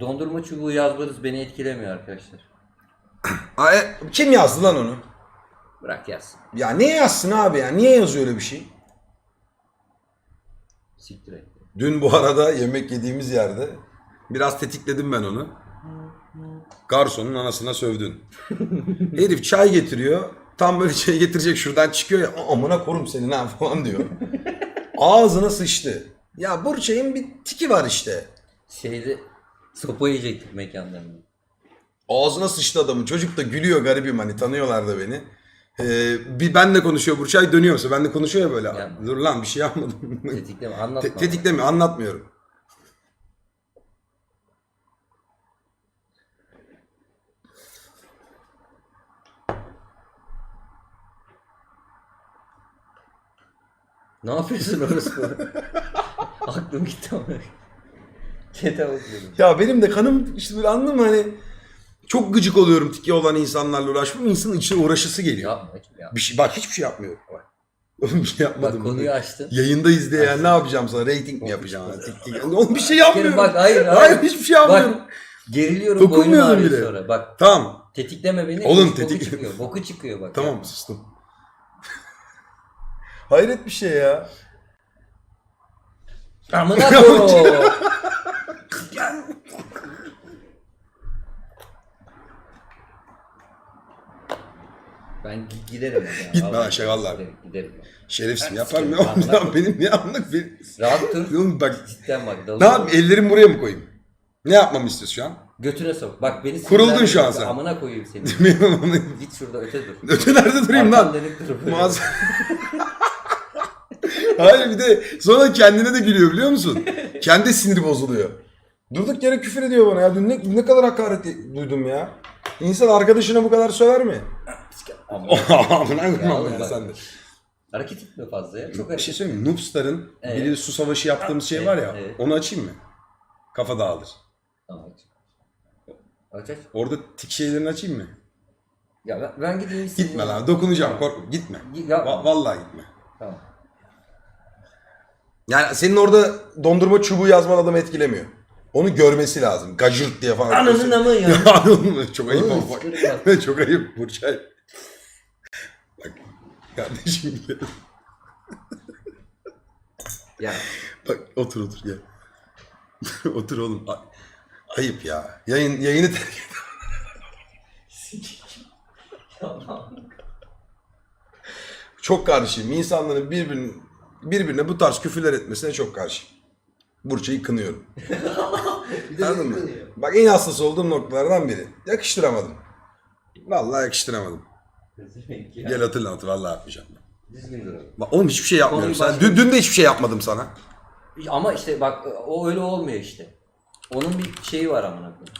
Dondurma çubuğu yazmanız beni etkilemiyor arkadaşlar. Ay, kim yazdı lan onu? Bırak yazsın. Ya niye yazsın abi ya? Niye yazıyor öyle bir şey? Siktir et. Dün bu arada yemek yediğimiz yerde biraz tetikledim ben onu. Garsonun anasına sövdün. Herif çay getiriyor. Tam böyle çay getirecek şuradan çıkıyor ya. "A- Amına korum senin ha falan diyor. Ağzına sıçtı. Ya Burçay'ın bir tiki var işte. Şeyde sopa yiyecektik mekanlarında. Ağzına sıçtı adamın. Çocuk da gülüyor garibim hani tanıyorlar da beni. Ee, bir benle konuşuyor Burçay dönüyorsa ben de konuşuyor ya böyle. Yapma. Dur lan bir şey yapmadım. Tetikleme anlatma. Te- tetikleme anlatmıyorum. Ne yapıyorsun orası? Aklım gitti ama. Okuyordum. Ya benim de kanım işte böyle anladın mı hani çok gıcık oluyorum tiki olan insanlarla uğraşmam. İnsanın içine uğraşısı geliyor. Yapma yapma. Bir şey, bak hiçbir şey yapmıyorum. Bak. Oğlum bir şey yapmadım. Bak konuyu açtın. Yayındayız diye yani ne yapacağım sana? Rating mi yapacağım? Tik tik. Oğlum bir şey yapmıyorum. Bak hayır hayır. Hayır hiçbir şey yapmıyorum. Bak geriliyorum Dokunmuyordum boynum bile. sonra. Bak Tamam. tetikleme beni. Oğlum boku tetik- çıkıyor. Boku çıkıyor bak. Tamam Yapma. sustum. Hayret bir şey ya. Amına koyayım. Ben gi- giderim. ya. Gitme Vallahi lan şakallar. Giderim. giderim. Şerefsin yapar mı? ya benim ne anlık bir... Rahat dur. Oğlum bak Cidden bak. ne yapayım ellerimi buraya mı koyayım? Ne yapmamı istiyorsun şu an? Götüne sok. Bak beni Kuruldun şu an sen. Amına koyayım seni. Git şurada öte dur. Öte nerede durayım lan? Mağaza... Hayır bir de sonra kendine de gülüyor biliyor musun? Kendi siniri bozuluyor. Durduk yere küfür ediyor bana ya. Dün ne, ne kadar hakaret duydum ya. İnsan arkadaşına bu kadar söver mi? Amına. Amına Ya koyayım ya sen de. Hareket etme fazla ya. Çok Bir şey söyleyeyim mi? Noobstar'ın Evet. biri su savaşı yaptığımız şey var ya. evet. Onu açayım mı? Kafa dağılır. Tamam, aç. Aç aç. Orada tik şeylerini açayım mı? Ya ben, ben gideyim. Gitme lan. Dokunacağım. Korkma. Gitme. Ya, Va- vallahi gitme. tamam. Yani senin orada dondurma çubuğu yazman adamı etkilemiyor. Onu görmesi lazım. Gajırt diye falan. Ananın amı ya. Anladın Çok ayıp Oğlum, ama bak. sıkıntı Çok ayıp Burçay. Kardeşim gel. Ya Bak otur otur gel. otur oğlum. Ay- Ayıp ya. Yayın yayını terk et. Çok karşıyım. İnsanların birbirine, birbirine bu tarz küfürler etmesine çok karşıyım. Burçayı kınıyorum. Anladın mı? Bak en hassas olduğum noktalardan biri. Yakıştıramadım. Vallahi yakıştıramadım. Ya. Gel hatırla hatır. Vallahi yapmayacağım. Düzgün dur. Bak oğlum hiçbir şey yapmıyorum. Konuyu Sana. Dün, dün de hiçbir şey yapmadım sana. Ama işte bak o öyle olmuyor işte. Onun bir şeyi var amına koyayım.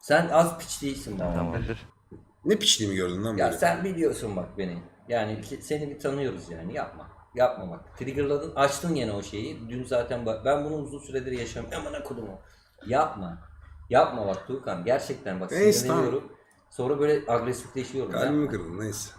Sen az piç değilsin bana. Ne piçliğimi gördün lan Ya böyle? sen biliyorsun bak beni. Yani ki- seni bir tanıyoruz yani yapma. Yapma bak. Triggerladın açtın yine o şeyi. Dün zaten bak ben bunu uzun süredir yaşamıyorum. Amına kodumu. Yapma. Yapma bak Tuğkan. Gerçekten bak Neyse, sinirleniyorum. Sonra böyle agresifleşiyorum. Kalbimi kırdın neyse.